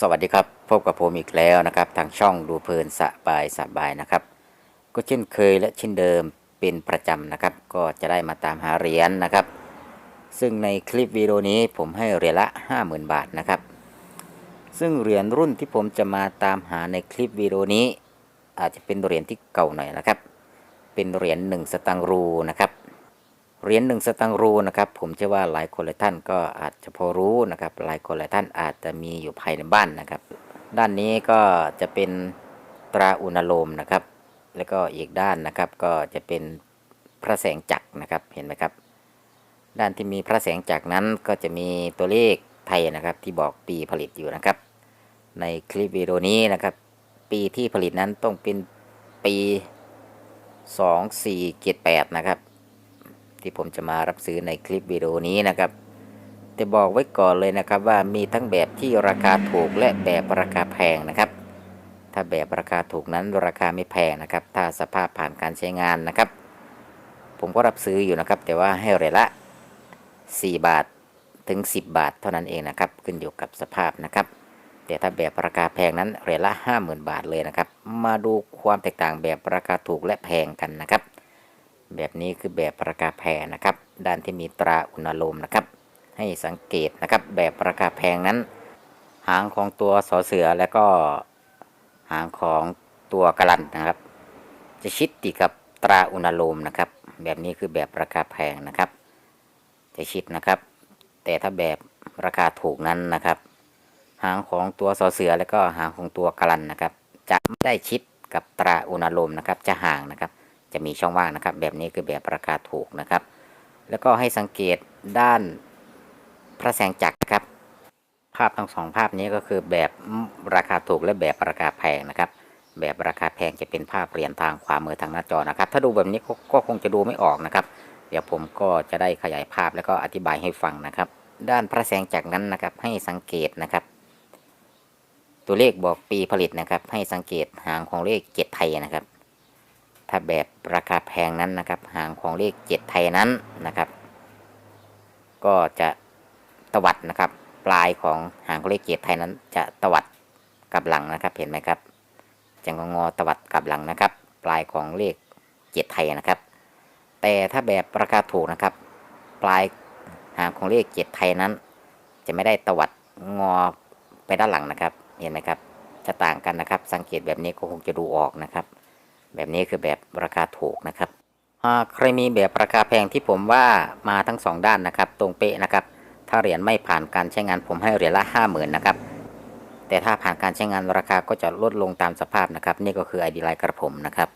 สวัสดีครับพบกับผมอีกแล้วนะครับ ทางช่องดูเพลินสบายสบายนะครับ ก็เช่นเคยและเช่นเดิมเป็นประจำนะครับ ก็จะได้มาตามหาเหรียญนะครับ ซึ่งในคลิปวิดีโอนี้ผมให้เหรียญละ 50,000 บาทนะครับ ซึ่งเหรียญรุ่นที่ผมจะมาตามหาในคลิปวิดีโอนี้ อาจจะเป็นเหรียญที่เก่าหน่อยนะครับ เป็นเหรียญหนึ่งสตังรูนะครับ เหรียญหนึ่งสตังรูนะครับ ผมเชื่อว่าหลายคนหลายท่านก็อาจจะพอรู้นะครับ หลายคนหลายท่านอาจจะมีอยู่ภายในบ้านนะครับ ด้านนี้ก็จะเป็นตราอุณโลมนะครับ แล้วก็อีกด้านนะครับก็จะเป็นพระแสงจักรนะครับเห็นไหมครับ ด้านที่มีพระแสงจักรนั้นก็จะมีตัวเลขไทยนะครับที่บอกปีผลิตอยู่นะครับ ในคลิปวิดีโอนี้นะครับ ปีที่ผลิตนั้นต้องเป็นปี 2478 นะครับ ที่ผมจะมารับซื้อในคลิปวิดีโอนี้นะครับแต่บอกไว้ก่อนเลยนะครับว่ามีทั้งแบบที่ราคาถูกและแบบราคาแพงนะครับ ถ้าแบบราคาถูกนั้นราคาไม่แพงนะครับ ถ้าสภาพผ่านการใช้งานนะครับ ผมก็รับซื้ออยู่นะครับ แต่ว่าให้เรียญละ 4 บาทถึง 10 บาทเท่านั้นเองนะครับ ขึ้นอยู่กับสภาพนะครับแต่ถ้าแบบราคาแพงนั้นเรียญละ 50,000 บาทเลยนะครับ มาดูความแตกต่างแบบราคาถูกและแพงกันนะครับ แบบนี้คือแบบราคาแพงนะครับ ด้านที่มีตราอุณโลมนะครับ ให้สังเกตนะครับ แบบราคาแพงนั้น หางของตัวสอเสือแล้วก็หางของตัวกระลันนะครับ จะชิดติดกับตราอุณโลมนะครับ แบบนี้คือแบบราคาแพงนะครับ จะชิดนะครับ แต่ถ้าแบบราคาถูกนั้นนะครับ หางของตัวสอเสือแล้วก็หางของตัวกระลันนะครับ จะไม่ได้ชิดกับตราอุณโลมนะครับ จะห่างนะครับ จะมีช่องว่างนะครับ แบบนี้คือแบบราคาถูกนะครับ แล้วก็ให้สังเกตด้านพระแสงจักรครับ ภาพทั้งสองภาพนี้ก็คือแบบราคาถูกและแบบราคาแพงนะครับ แบบราคาแพงจะเป็นภาพเหรียญทางขวามือทางหน้าจอนะครับ ถ้าดูแบบนี้ก็ก็คงจะดูไม่ออกนะครับ เดี๋ยวผมก็จะได้ขยายภาพแล้วก็อธิบายให้ฟังนะครับ ด้านพระแสงจักรนั้นนะครับ ให้สังเกตนะครับตัวเลขบอกปีผลิตนะครับ ให้สังเกตหางของเลขเจ็ดไทยนะครับ ถ้าแบบราคาแพงนั้นนะครับ หางของเลขเจ็ดไทยนั้นนะครับ ก็จะตวัดนะครับ ปลายของหางของเลขเจ็ดไทยนั้น จะตวัดกลับหลังนะครับ เห็นไหมครับจะงงอตวัดกลับหลังนะครับ ปลายของเลขเจ็ดไทยนะครับ แต่ถ้าแบบราคาถูกนะครับ ปลายหางของเลขเจ็ดไทยนั้น จะไม่ได้ตวัดงอไปด้านหลังนะครับ เห็นไหมครับ จะต่างกันนะครับ สังเกตแบบนี้ก็คงจะดูออกนะครับ แบบนี้คือแบบราคาถูกนะครับหาใครมีแบบราคาแพงที่ผมว่ามาทั้งสองด้านนะครับ ตรงเป๊ะนะครับ ถ้าเหรียญไม่ผ่านการใช้งานผมให้เหรียญละห้าหมื่นนะครับ แต่ถ้าผ่านการใช้งานราคาก็จะลดลงตามสภาพนะครับ นี่ก็คือไอดีไลน์กระผมนะครับ